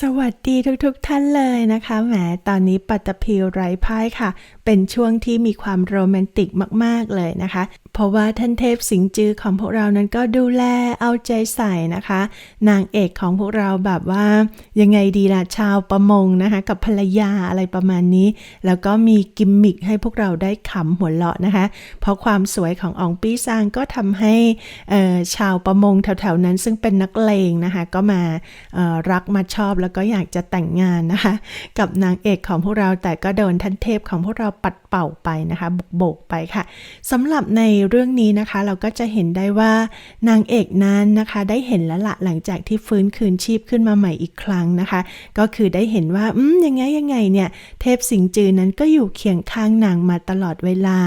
สวัสดีทุกๆทท่านเลยนะคะแหมตอนนี้ปัตตภีไร้พ่ายค่ะ เป็นช่วงที่มีความโรแมนติกมาก ๆ เลยนะคะ เพราะว่าท่านเทพสิงจือของพวกเรานั้นก็ดูแลเอาใจใส่นะคะ นางเอกของพวกเราแบบว่า ยังไงดีล่ะชาวประมงนะคะ กับภรรยาอะไรประมาณนี้ แล้วก็มีกิมมิคให้พวกเราได้ขำหัวเราะนะคะ เพราะความสวยของอองปี้ซางก็ทำให้ชาวประมงแถวๆนั้นซึ่งเป็นนักเลงนะคะ ก็มารักมาชอบแล้วก็อยากจะแต่งงานนะคะ กับนางเอกของพวกเราแต่ก็โดนท่านเทพของพวกเราปัด เป่าไปนะคะ บุกโบกไปค่ะสำหรับในเรื่องนี้นะคะ เราก็จะเห็นได้ว่านางเอกนั้นนะคะได้เห็นแล้วละหลังจากที่ฟื้นคืนชีพขึ้นมาใหม่อีกครั้งนะคะ ก็คือได้เห็นว่าอืมยังไงยังไงเนี่ยเทพสิงจือนั้นก็อยู่เคียงข้างนางมาตลอดเวลา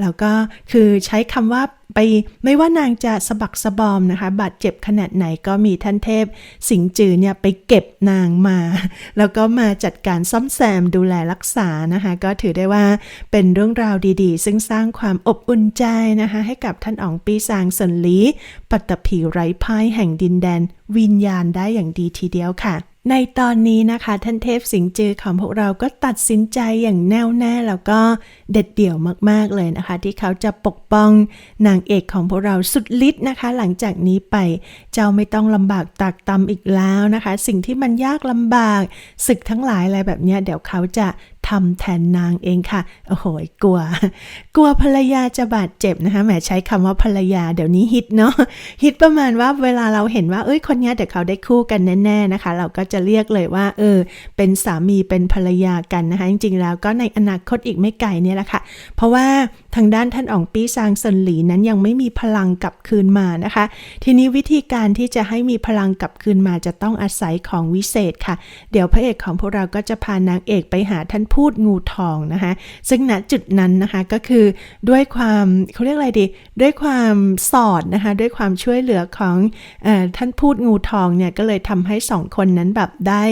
แล้วก็คือใช้คำว่าไปไม่ว่านางจะสะบักสะบอมนะคะบาดเจ็บขนาดไหนก็มีท่านเทพ สิงจือเนี่ยไปเก็บนางมา แล้วก็มาจัดการซ่อมแซมดูแลรักษานะคะ ก็ถือได้ว่าเป็นเรื่องราวดีๆ ซึ่งสร้างความอบอุ่นใจนะคะ ให้กับท่านอ๋องปีซางสนลีปัตตภีไร้พ่ายแห่งดินแดนวิญญาณได้อย่างดีทีเดียวค่ะ ในตอนนี้นะคะ ท่านเทพสิงจือของพวกเราก็ตัดสินใจอย่างแน่วแน่แล้วก็เด็ดเดี่ยวมากๆเลยนะคะ ที่เขาจะปกป้องนางเอกของพวกเราสุดฤทธิ์นะคะ หลังจากนี้ไปเจ้าไม่ต้องลำบากตักตำอีกแล้วนะคะ สิ่งที่มันยากลำบากศึกทั้งหลายอะไรแบบนี้เดี๋ยวเขาจะทำแทนนางเองค่ะ โอ้โหกลัว กลัวภรรยาจะบาดเจ็บนะคะแหมใช้คำว่าภรรยาเดี๋ยวนี้ฮิตเนาะฮิตประมาณว่าเวลาเราเห็นว่าเอ้ยคนนี้เดี๋ยวเขาได้คู่กันแน่ๆนะคะ เราก็จะเรียกเลยว่า เออ เป็นสามีเป็นภรรยากันนะคะ จริงๆแล้วก็ในอนาคตอีกไม่ไกลเนี่ยแหละค่ะ เพราะว่า ทางด้านท่านอองปี้ซางเซินหลีนั้นยังไม่มีพลังกลับคืนมานะคะ ทีนี้วิธีการที่จะให้มีพลังกลับคืนมาจะต้องอาศัยของวิเศษค่ะ เดี๋ยวพระเอกของพวกเราก็จะพานางเอกไปหาท่านพูดงูทองนะคะ ซึ่งณจุดนั้นนะคะก็คือด้วยความเขาเรียกอะไรดี ด้วยความสอดนะคะ ด้วยความช่วยเหลือของอท่านพูดงูทองเนี่ยก็เลยทำให้สองคนนั้นแบบได้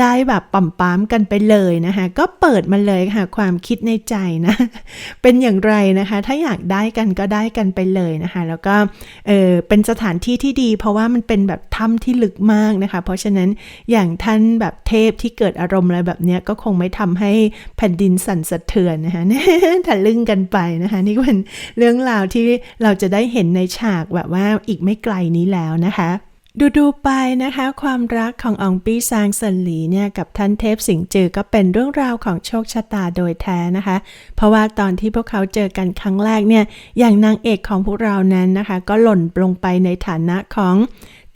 ได้แบบปั่มปามกันไปเลยนะคะ ก็เปิดมาเลยค่ะความคิดในใจนะ เป็นอย่างไรนะคะ ถ้าอยากได้กันก็ได้กันไปเลยนะคะ แล้วก็เออเป็นสถานที่ที่ดี เพราะว่ามันเป็นแบบถ้ำที่ลึกมากนะคะ เพราะฉะนั้นอย่างท่านแบบเทพที่เกิดอารมณ์อะไรแบบเนี้ยก็คงไม่ทำให้แผ่นดินสั่นสะเทือนนะคะทะลึ่งกันไปนะคะ นี่เป็นเรื่องราวที่เราจะได้เห็นในฉากแบบว่าอีกไม่ไกลนี้แล้วนะคะ ดูดูๆไปนะคะ ความรักของอองปี้ซางเซนหลีเนี่ยกับท่านเทพสิงจือก็เป็นเรื่องราวของโชคชะตาโดยแท้นะคะ เพราะว่าตอนที่พวกเขาเจอกันครั้งแรกเนี่ยอย่างนางเอกของพวกเรานั้นนะคะ ก็หล่นลงไปในฐานะของ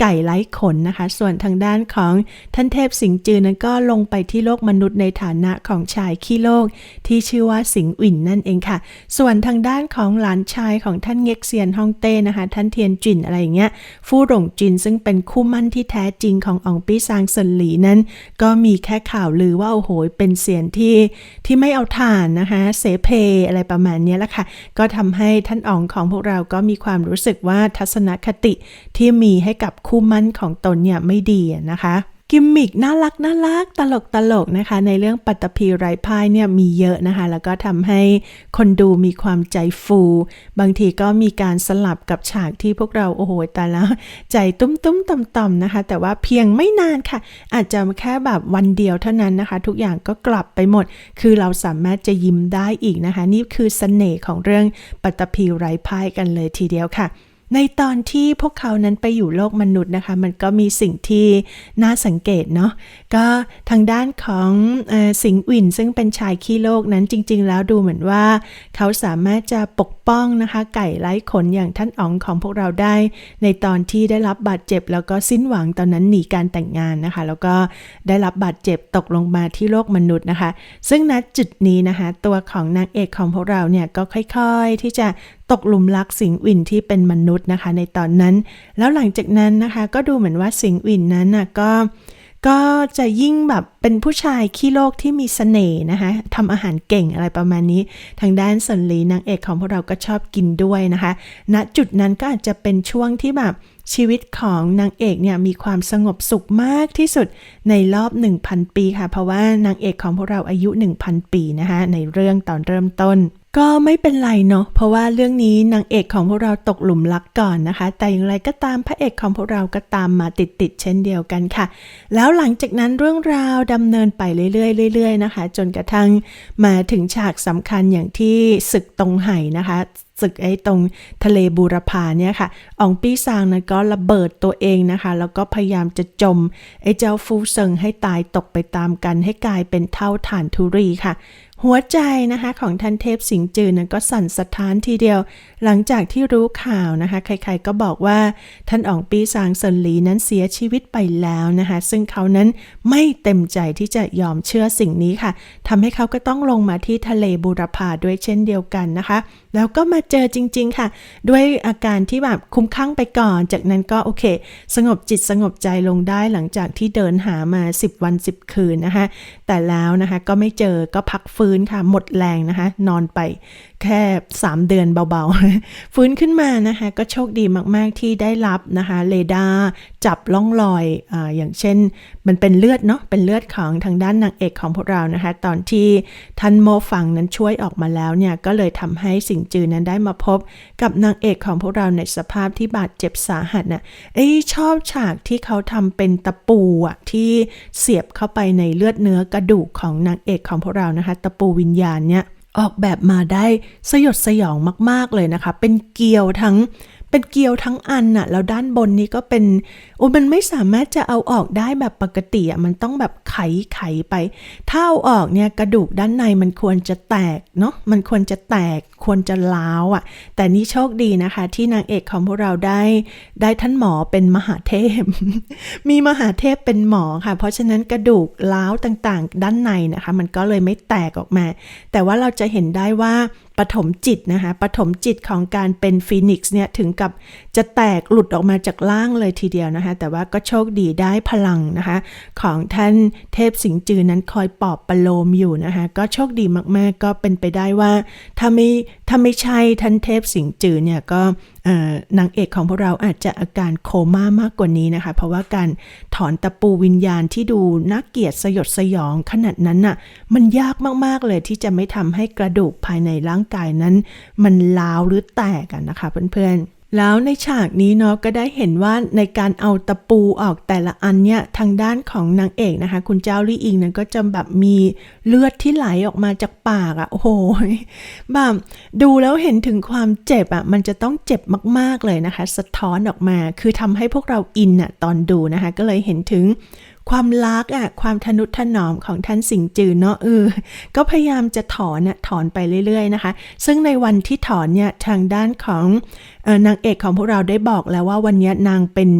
ไก่ไร้ขนนะคะ ส่วนทางด้านของท่านเทพสิงจือนั้นก็ลงไปที่โลกมนุษย์ในฐานะของชายขี้โลก ที่ชื่อว่าสิงอุ่นนั่นเองค่ะ ส่วนทางด้านของหลานชายของท่านเง็กเซียนฮ่องเต้นะคะ ท่านเทียนจินอะไรอย่างเงี้ยฟู่หลงจินซึ่งเป็นคู่มั่นที่แท้จริงของอองปี้ซางเซินหลีนั้น ก็มีแค่ข่าวลือว่าโอ้โหเป็นเสียนที่ที่ไม่เอาฐานนะคะเสเพอะไรประมาณนี้แหละค่ะ ก็ทำให้ท่านอ๋องของพวกเราก็มีความรู้สึกว่าทัศนคติที่มีให้กับคู่มั่นของตนเนี่ยไม่ดีนะคะกิมมิกน่ารักน่ารักตลกตลกนะคะ ในเรื่องปัตตภีไร้พ่ายเนี่ยมีเยอะนะคะ แล้วก็ทำให้คนดูมีความใจฟู บางทีก็มีการสลับกับฉากที่พวกเราโอ้โหแต่แล้ว ใจตุ้มตุ้มต่อมต่อมๆนะคะ แต่ว่าเพียงไม่นานค่ะ อาจจะแค่แบบวันเดียวเท่านั้นนะคะ ทุกอย่างก็กลับไปหมด คือเราสามารถจะยิ้มได้อีกนะคะ นี่คือเสน่ห์ของเรื่องปัตตภีไร้พ่ายกันเลยทีเดียวค่ะ ในตอนที่พวกเขานั้นไปอยู่โลกมนุษย์นะคะ มันก็มีสิ่งที่น่าสังเกตเนาะก็ทางด้านของออสิงห์อุ่นซึ่งเป็นชายขี้โลกนั้นจริง ๆ แล้วดูเหมือนว่า เขาสามารถจะปกป้องนะคะ ไก่ไร้ขนอย่างท่านอ๋องของพวกเราได้ ในตอนที่ได้รับบาดเจ็บ แล้วก็สิ้นหวังตอนนั้นหนีการแต่งงานนะคะ แล้วก็ได้รับบาดเจ็บตกลงมาที่โลกมนุษย์นะคะ ซึ่งณจุดนี้นะคะ ตัวของนางเอกของพวกเราเนี่ยก็ค่อย ๆที่จะ ตกหลุมรักสิงห์วินที่เป็นมนุษย์นะคะ ในตอนนั้น แล้วหลังจากนั้นนะคะก็ดูเหมือนว่าสิงห์วินนั้นนะก็ก็จะยิ่งแบบเป็นผู้ชายขี้โลกที่มีเสน่ห์นะคะทำอาหารเก่งอะไรประมาณนี้ ทางด้านสนลีนางเอกของพวกเราก็ชอบกินด้วยนะคะณจุดนั้นก็อาจจะเป็นช่วงที่แบบ ชีวิตของนางเอกเนี่ยมีความสงบสุขมากที่สุดในรอบ 1,000 ปีค่ะ เพราะว่านางเอกของพวกเราอายุ 1,000 ปีนะคะในเรื่องตอนเริ่มต้น ก็ไม่เป็นไรเนาะเพราะว่าเรื่องนี้นางเอกของพวกเราตกหลุมรักก่อนนะคะ แต่อย่างไรก็ตามพระเอกของพวกเราก็ตามมาติดๆเช่นเดียวกันค่ะ แล้วหลังจากนั้นเรื่องราวดำเนินไปเรื่อยๆเรื่อยๆนะคะ จนกระทั่งมาถึงฉากสำคัญอย่างที่ศึกตรงไห่นะคะ ศึกไอ้ตรงทะเลบูรพาเนี่ยค่ะอองปี้ซางนั้นก็ระเบิดตัวเองนะคะ แล้วก็พยายามจะจมไอ้เจ้าฟูเซิงให้ตายตกไปตามกันให้กลายเป็นเท่าฐานทุรีค่ะ หัวใจนะคะของท่านเทพสิงห์จือนั้นก็สั่นสะท้านทีเดียว หลังจากที่รู้ข่าวนะคะ ใครๆก็บอกว่าท่านอ๋องปี้ซางเซินหลีนั้นเสียชีวิตไปแล้วนะคะ ซึ่งเขานั้นไม่เต็มใจที่จะยอมเชื่อสิ่งนี้ค่ะทำให้เขาก็ต้องลงมาที่ทะเลบูรพาด้วยเช่นเดียวกันนะคะ แล้วก็มาเจอจริง ๆค่ะ ด้วยอาการที่แบบคุ้มข้างไปก่อน จากนั้นก็โอเค สงบจิตสงบใจลงได้หลังจากที่เดินหามา 10 วัน 10 คืนนะคะแต่แล้วนะคะก็ไม่เจอก็พักฟื้นค่ะ หมดแรงนะคะ นอนไปแค่ 3 เดือนเบาๆ ฟื้นขึ้นมานะคะ ก็โชคดีมากๆที่ได้รับนะคะเรดาร์จับล่องรอยอาอย่างเช่น มันเป็นเลือดเนาะเป็นเลือดของทางด้านนางเอกของพวกเรานะคะ ตอนที่ท่านโมฟังนั้นช่วยออกมาแล้วเนี่ย ก็เลยทำให้สิงจือนั้นได้มาพบกับนางเอกของพวกเราในสภาพที่บาดเจ็บสาหัสนะเอ้ชอบฉากที่เขาทำเป็นตะปูอะที่เสียบเข้าไปในเลือดเนื้อกระดูกของนางเอกของพวกเรานะคะ ตะปูวิญญาณเนี่ย ออกแบบมาได้สยดสยองมาก ๆ เลยนะคะ เป็นเกลียวทั้ง เป็นเกลียวทั้งอันน่ะ แล้วด้านบนนี้ก็เป็น โอ้มันไม่สามารถจะเอาออกได้แบบปกติอะ มันต้องแบบไขไขไป ถ้าเอาออกเนี่ยกระดูกด้านในมันควรจะแตกเนาะ มันควรจะแตก ควรจะล้าวอะ แต่นี่โชคดีนะคะ ที่นางเอกของพวกเราได้ ได้ท่านหมอเป็นมหาเทพ มีมหาเทพเป็นหมอค่ะ เพราะฉะนั้นกระดูกล้าวต่างๆ ด้านในนะคะ มันก็เลยไม่แตกออกมา แต่ว่าเราจะเห็นได้ว่า ปฐมจิตนะคะปฐมจิตของการเป็นฟีนิกซ์เนี่ยถึงกับจะแตกหลุดออกมาจากล่างเลยทีเดียวนะคะ แต่ว่าก็โชคดีได้พลังนะคะ ของท่านเทพสิงจือนั้นคอยปอบประโลมอยู่นะคะ ก็โชคดีมากๆ ก็เป็นไปได้ว่า ถ้าไม่ถ้าไม่ใช่ท่านเทพสิงห์จือเนี่ยก็ นางเอกของพวกเราอาจจะอาการโคม่ามากกว่านี้นะคะ เพราะว่าการถอนตะปูวิญญาณที่ดูน่าเกียดสยดสยองขนาดนั้นน่ะมันยากมาก ๆ เลยที่จะไม่ทำให้กระดูกภายในร่างกายนั้น มันล้าวหรือแตกกันนะคะเพื่อนๆ แล้วในฉากนี้เนาะก็ได้เห็นว่าในการเอาตะปูออกแต่ละอันเนี่ยทางด้านของนางเอกนะคะ คุณเจ้าลี่อิงนั้นก็จะแบบมีเลือดที่ไหลออกมาจากปากอะ่ะโอ้โหแบบดูแล้วเห็นถึงความเจ็บอะ่ะมันจะต้องเจ็บมากๆเลยนะคะ สะท้อนออกมาคือทำให้พวกเราอินอะ่ะตอนดูนะคะ ก็เลยเห็นถึง ความรักอะความทนุถนอมของท่านสิงจือเนาะเออก็พยายามจะถอนน่ะถอนไปเรื่อยๆนะคะ ซึ่งในวันที่ถอนเนี่ยทางด้านของนางเอกของพวกเราได้บอกแล้วว่าวันนี้นางเป็น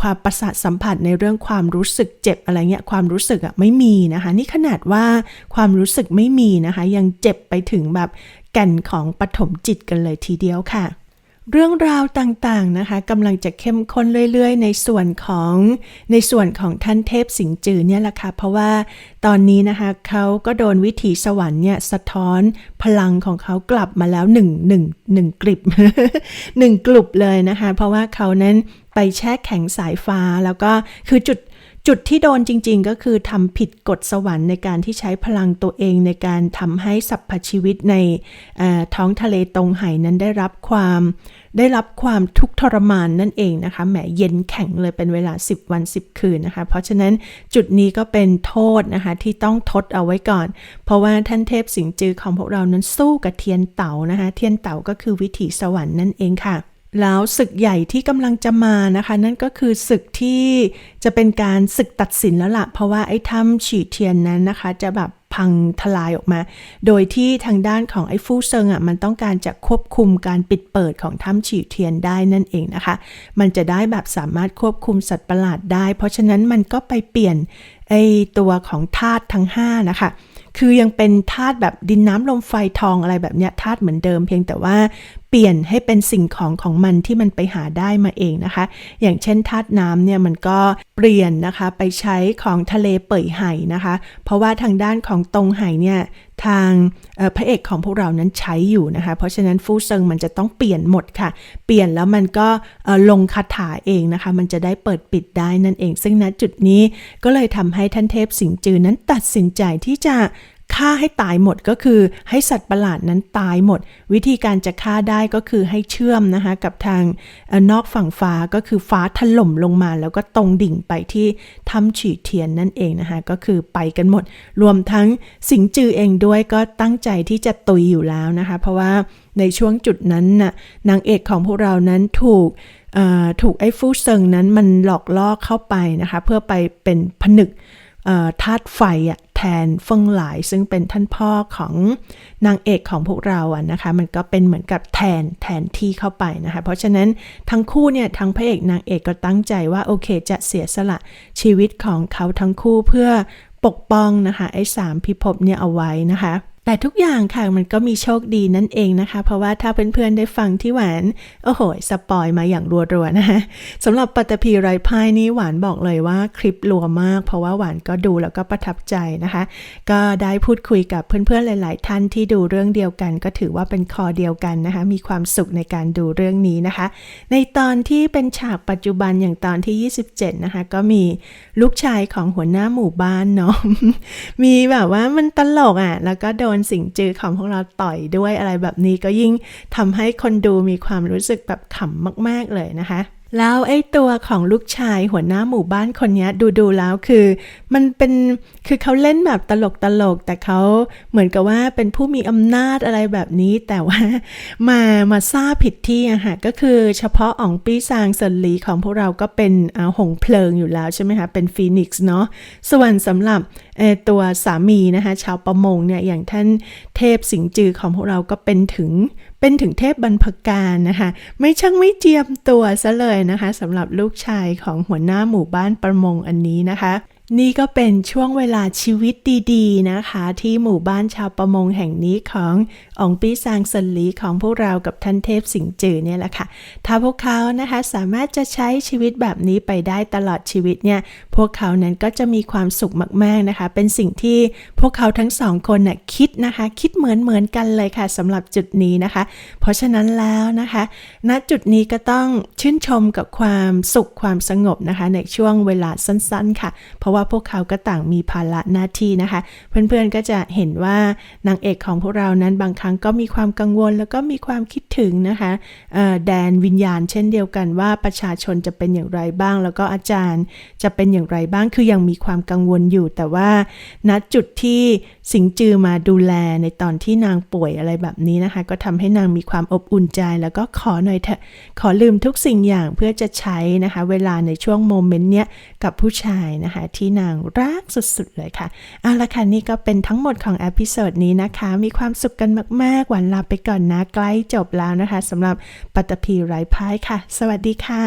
ความประสาทสัมผัสในเรื่องความรู้สึกเจ็บอะไรเงี้ยความรู้สึกอะไม่มีนะคะ นี่ขนาดว่าความรู้สึกไม่มีนะคะ ยังเจ็บไปถึงแบบแก่นของปฐมจิตกันเลยทีเดียวค่ะ เรื่องราวต่างๆนะคะกำลังจะเข้มข้นเรื่อยๆ ในส่วนของในส่วนของท่านเทพสิงจือเนี่ยแหละค่ะเพราะว่าตอนนี้นะคะเขาก็โดนวิถีสวรรค์เนี่ยสะท้อนพลังของเขากลับมาแล้วหนึ่งหนึ่งหนึ่งกลิบหนึ่งกลุ่บเลยนะคะ เพราะว่าเขานั้นไปแช่แข็งสายฟ้าแล้วก็คือจุด จุดที่โดนจริงๆ ก็คือทำผิดกฎสวรรค์ในการที่ใช้พลังตัวเองในการทำให้สรรพชีวิตในท้องทะเลตรงไหนั้นได้รับความได้รับความทุกข์ทรมานนั่นเองนะคะ แหมเย็นแข็งเลยเป็นเวลา 10 วัน 10 คืนนะคะ เพราะฉะนั้นจุดนี้ก็เป็นโทษนะคะที่ต้องทดเอาไว้ก่อน เพราะว่าท่านเทพสิงจือของพวกเรานั้นสู้กับเทียนเต่านะคะ เทียนเต่าก็คือวิถีสวรรค์นั่นเองค่ะ แล้วศึกใหญ่ที่กำลังจะมานะคะ นั่นก็คือศึกที่จะเป็นการศึกตัดสินแล้วละ่ะ เพราะว่าไอ้ถ้ำฉีเทียนนั้นนะคะ จะแบบพังทลายออกมา โดยที่ทางด้านของไอ้ฟู่เซิงอะมันต้องการจะควบคุมการปิดเปิดของถ้ำฉีเทียนได้นั่นเองนะคะ มันจะได้แบบสามารถควบคุมสัตว์ประหลาดได้ เพราะฉะนั้นมันก็ไปเปลี่ยนไอ้ตัวของธาตุทั้ง 5 นะคะคือยังเป็นธาตุแบบดินน้ำลมไฟทองอะไรแบบเนี้ยธาตุเหมือนเดิมเพียงแต่ว่า เปลี่ยนให้เป็นสิ่งของของมันที่มันไปหาได้มาเองนะคะ อย่างเช่นธาตุน้ำเนี่ยมันก็เปลี่ยนนะคะไปใช้ของทะเลเป่ยไห่นะคะ เพราะว่าทางด้านของตรงไห่เนี่ยทางพระเอกของพวกเรานั้นใช้อยู่นะคะ เพราะฉะนั้นฟูเซิงมันจะต้องเปลี่ยนหมดค่ะ เปลี่ยนแล้วมันก็ลงคาถาเองนะคะ มันจะได้เปิดปิดได้นั่นเอง ซึ่งณจุดนี้ก็เลยทำให้ท่านเทพสิงจือนั้นตัดสินใจที่จะ ฆ่าให้ตายหมดก็คือให้สัตว์ประหลาดนั้นตายหมด วิธีการจะฆ่าได้ก็คือให้เชื่อมนะคะกับทางอนอกฝั่งฟ้าก็คือฟ้าถล่มลงมา แล้วก็ตรงดิ่งไปที่ถ้ำฉีเทียนนั่นเองนะคะก็คือไปกันหมด รวมทั้งสิงจือเองด้วยก็ตั้งใจที่จะตุยอยู่แล้วนะคะ เพราะว่าในช่วงจุดนั้นน่ะนางเอกของพวกเรานั้นถูกถูกไอ้ฟู่เซิงนั้นมันหลอกล่อเข้าไปนะคะ เพื่อไปเป็นผนึก ธาตุไฟอะแทนเฟิงหลาย ซึ่งเป็นท่านพ่อของนางเอกของพวกเราอะนะคะ มันก็เป็นเหมือนกับแทนแทนที่เข้าไปนะคะ เพราะฉะนั้นทั้งคู่เนี่ยทั้งพระเอกนางเอกก็ตั้งใจว่าโอเคจะเสียสละชีวิตของเขาทั้งคู่เพื่อปกป้องนะคะไอ้สามพิภพเนี่ยเอาไว้นะคะแต่ทุกอย่างค่ะมันก็มีโชคดีนั่นเองนะคะ เพราะว่าถ้าเพื่อนๆได้ฟังที่หวาน โอ้โห สปอยมาอย่างรัวๆนะคะสำหรับปัตภีไรพายนี้หวานบอกเลยว่าคลิปรัวมาก เพราะว่าหวานก็ดูแล้วก็ประทับใจนะคะ ก็ได้พูดคุยกับเพื่อนๆหลาย ๆ ท่านที่ดูเรื่องเดียวกัน ก็ถือว่าเป็นคอเดียวกันนะคะ มีความสุขในการดูเรื่องนี้นะคะ ในตอนที่เป็นฉากปัจจุบันอย่างตอนที่ 27 นะคะ ก็มีลูกชายของหัวหน้าหมู่บ้านเนาะมีแบบว่ามันตลกอะแล้วก็โดนสิ่งจือของพวกเราต่อยด้วยอะไรแบบนี้ก็ยิ่งทำให้คนดูมีความรู้สึกแบบขำมาก ๆ เลยนะคะ แล้วไอ้ตัวของลูกชายหัวหน้าหมู่บ้านคนนี้ดูดูๆแล้วคือ มันเป็นคือเขาเล่นแบบตลกตลกๆแต่เขาเหมือนกับว่าเป็นผู้มีอำนาจอะไรแบบนี้ แต่ว่ามามาทราบผิดที่อะค่ะก็คือเฉพาะอ่องปี้ซางเซินหลีของพวกเราก็เป็นอาหงเพลิงอยู่แล้วใช่ไหมคะเป็นฟีนิกซ์เนาะส่วนสำหรับตัวสามีนะคะชาวประมงเนี่ยอย่างท่านเทพสิงจือของพวกเราก็เป็นถึง เป็นถึงเทพบรรพการนะคะ ไม่ช่างไม่เจียมตัวซะเลยนะคะสำหรับลูกชายของหัวหน้าหมู่บ้านประมงอันนี้นะคะ นี่ก็เป็นช่วงเวลาชีวิตดีๆนะคะ ที่หมู่บ้านชาวประมงแห่งนี้ขององปีซางเซินลีของพวกเรากับท่านเทพสิงจือเนี่ยแหละค่ะ ถ้าพวกเขานะคะสามารถจะใช้ชีวิตแบบนี้ไปได้ตลอดชีวิตเนี่ยพวกเขานั้นก็จะมีความสุขมากๆนะคะ เป็นสิ่งที่พวกเขาทั้งสองคนน่ะคิดนะคะ คิดเหมือนเหมือนๆกันเลยค่ะสำหรับจุดนี้นะคะ เพราะฉะนั้นแล้วนะคะณจุดนี้ก็ต้องชื่นชมกับความสุขความสงบนะคะ ในช่วงเวลาสั้น ๆ ค่ะ เพราะว่าพวกเขาก็ต่างมีภาระหน้าที่นะคะ เพื่อนๆก็จะเห็นว่านางเอกของพวกเรานั้นบางครั้งก็มีความกังวล แล้วก็มีความคิดถึงนะคะแดนวิญญาณ เช่นเดียวกันว่าประชาชนจะเป็นอย่างไรบ้าง แล้วก็อาจารย์จะเป็นอย่างไรบ้างคือยังมีความกังวลอยู่ แต่ว่าณจุดที่ สิงจือมาดูแลในตอนที่นางป่วยอะไรแบบนี้นะคะ ก็ทำให้นางมีความอบอุ่นใจ แล้วก็ขอหน่อยเถอะขอลืมทุกสิ่งอย่างเพื่อจะใช้นะคะ เวลาในช่วงโมเมนต์เนี้ยกับผู้ชายนะคะ ที่นางรักสุดๆเลยค่ะเอาละค่ะนี่ก็เป็นทั้งหมดของอพิโซดนี้นะคะ มีความสุขกันมากๆหวานลาไปก่อนนะใกล้จบแล้วนะคะสำหรับปัตตภีไร้พ่ายค่ะ สวัสดีค่ะ